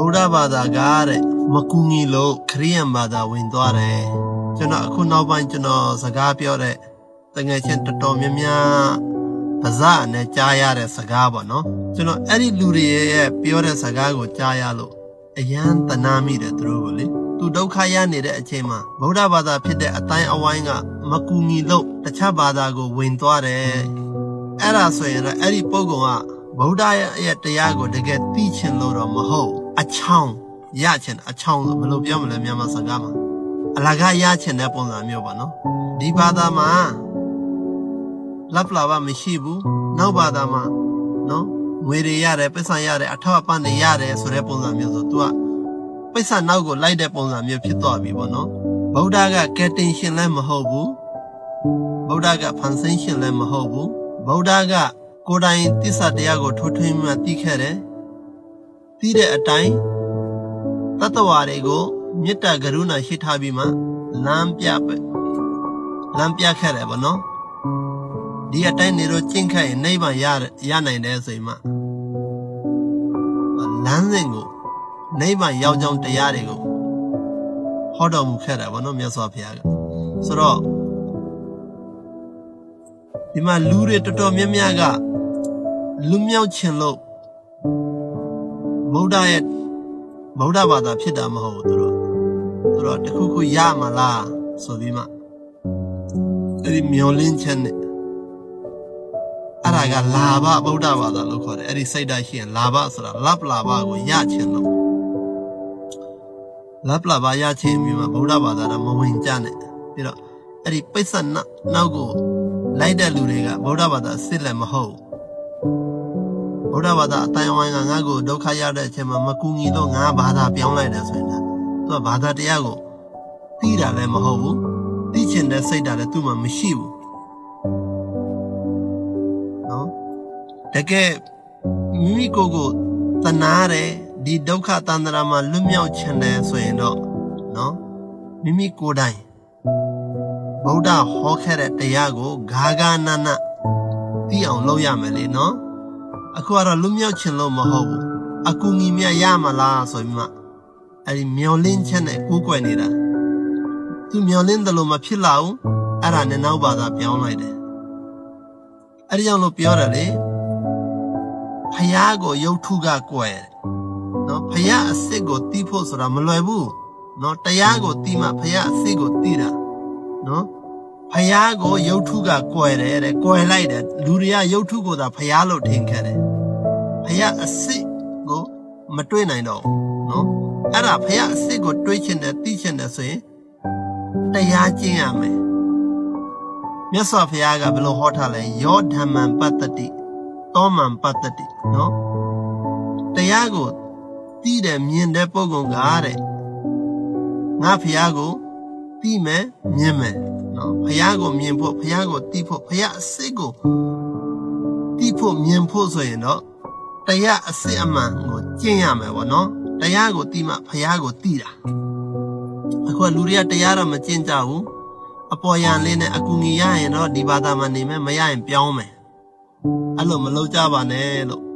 ဗုဒ္ဓဘာသာကတဲ့မကူညီလို့ခရိယန်ဘာသာဝင်သွားတယ်ကျွန်တော်အခုနောက်ပိုင်းကျွန်တော်စကားပြောတဲ့တငယ်ချင်းတော်တော်များများပါဇာနဲ့ကြားရတဲ့စကားပေါ့နော်ကျွန်တော်အဲ့ဒီလူတွေရဲ့ပြောတဲ့စကားကိုကြားရလို့အယံတနာမိတယ်သူတို့ကိုလေသူဒုက္ခရနေတဲ့အချိန်မှာဗုဒ္ဓဘာသာဖြစ်တဲ့အတိုင်းအဝိုင်းကမကူညီလို့တခြားဘာသာကိုဝင်သွားတယ်အဲ့ဒါဆိုရင်တော့အဲ့ဒီပုဂ္ဂိုလ်ကဗုဒ္ဓရဲ့တရားကိုတကယ်သိချင်လို့တော့မဟုတ် အချောင်းရချင်အချောင်းလို့ဘယ်လိုပြောမလဲမြန်မာစကားမှာအလကားရချင်တဲ့ပုံစံမျိုးပါနော်ဒီဘာသာမှာလက်လာပါမရှိဘူးနောက်ဘာသာမှာနော်ငွေတွေရတယ်ပတ်စံရတယ်အထောက်အပံ့တွေရတယ်ဆိုတဲ့ပုံစံမျိုးဆို तू ကပိဿနောက်ကိုလိုက်တဲ့ပုံစံမျိုးဖြစ်သွားပြီပေါ့နော်ဗုဒ္ဓကကယ်တင်ရှင်လည်းမဟုတ်ဘူးဗုဒ္ဓကဖန်ဆင်းရှင်လည်းမဟုတ်ဘူးဗုဒ္ဓကကိုယ်တိုင်တစ္ဆာတရားကိုထိုးထွင်းမှသိခဲ့တယ် သိတဲ့အတိုင်းတတ္တဝါတွေကိုမေတ္တာကရုဏာရှိထားပြီးမှလမ်းပြပဲလမ်းပြခဲ့တယ်ဗောနော်ဒီအတိုင်းနေတော့ကျင့်ခဲ့ရင်နိဗ္ဗာန်ရရနိုင်တယ်ဆိုရင်မှလမ်းစဉ်ကိုနိဗ္ဗာန်ရောက်ကြောင်းတရားတွေကိုဟောတော်မူခဲ့တယ်ဗောနော်မြတ်စွာဘုရားကဆိုတော့ဒီမှာလူတွေတော်တော်များများကလူမြောက်ခြင်းလို့ ဗုဒ္ဓရဲ့ဗုဒ္ဓဘာသာဖြစ်တာမဟုတ်ဘူးသူတို့သူတို့တခုခုရမလားဆိုပြီးမှအဲ့ဒီမျောလင်းချက်နဲ့အဲ့ဒါကလာဘဗုဒ္ဓဘာသာလို့ခေါ်တယ်အဲ့ဒီစိတ်ဓာတ်ရှိရင်လာဘဆိုတာလပ်လာဘကိုရခြင်းလို့လပ်လာဘရခြင်းပြီးမှဗုဒ္ဓဘာသာတော့မဝင်ကြနဲ့ပြီးတော့အဲ့ဒီပိဿနောက်နောက်ကိုလိုက်တဲ့လူတွေကဗုဒ္ဓဘာသာစစ်လည်းမဟုတ် ဗုဒ္ဓဘာသာအတိုင်းအဝိုင်းကငါ့ကိုဒုက္ခရတဲ့အချိန်မှာမကူညီတော့ငါဘာသာပြောင်းလိုက်တယ်ဆိုရင်လည်းသူကဘာသာတရားကိုသိတာလည်းမဟုတ်ဘူးသိချင်တဲ့စိတ်ဓာတ်လည်းသူ့မှာမရှိဘူးနော်တကယ်မိမိကိုယ်ကိုတနာတယ်ဒီဒုက္ခတန္တရာမှာလွတ်မြောက်ချင်တယ်ဆိုရင်တော့နော်မိမိကိုယ်တိုင်ဗုဒ္ဓဟောခဲ့တဲ့တရားကိုဂါဂနာနာသိအောင်လုပ်ရမယ်လေနော် အခုကတော့လွတ်မြောက်ချင်လို့မဟုတ်ဘူးအကူငီမြတ်ရမလားဆိုပြီးမှအဲ့ဒီမျောလင်းချက်နဲ့ကိုးကွယ်နေတာသူမျောလင်းတယ်လို့မဖြစ်လာဘူးအဲ့ဒါနဲ့နောက်ဘာသာပြောင်းလိုက်တယ်အဲ့ဒီကြောင့်လို့ပြောတယ်လေဖယားကိုရုပ်ထုကကွယ်တယ်နော်ဖယားအစ်စ်ကိုတီးဖို့ဆိုတာမလွယ်ဘူးနော်တရားကိုတီးမှဖယားအစ်စ်ကိုတီးတာနော် ဖယားကိုရုပ်ထုကကွယ်တယ်တဲ့ကွယ်လိုက်တယ်လူတွေကရုပ်ထုကိုသာဖယားလို့ထင်ခဲ့တယ်ဖယားအစ်စ်ကိုမတွေ့နိုင်တော့ဘူးနော်အဲ့ဒါဖယားအစ်စ်ကိုတွေးချင်တယ်တီးချင်တယ်ဆိုရင်တရားကျင့်ရမယ်မြတ်စွာဘုရားကဘယ်လိုဟောထားလဲယောဓမ္မံပတ္တတိတောမံပတ္တတိနော်တရားကိုတီးတယ်မြင်တဲ့ပုဂ္ဂိုလ်ကတဲ့ငါဘုရားကိုတီးမယ်မြင်မယ် နော်ဘုရားကိုမြင်ဖို့ဘုရားကိုတီးဖို့ဘုရားအစစ်ကိုတီးဖို့မြင်ဖို့ဆိုရင်တော့တရားအစစ်အမှန်ကိုကျင့်ရမယ်ဗောနော်တရားကိုတီးမှဘုရားကိုတီးတာအခုကလူတွေကတရားတော့မကျင့်ကြဘူးအပေါ်ယံလေးနဲ့အကူငီရရင်တော့ဒီဘာသာမှာနေမယ်မရရင်ပြောင်းမယ်အဲ့လိုမလုပ်ကြပါနဲ့လို့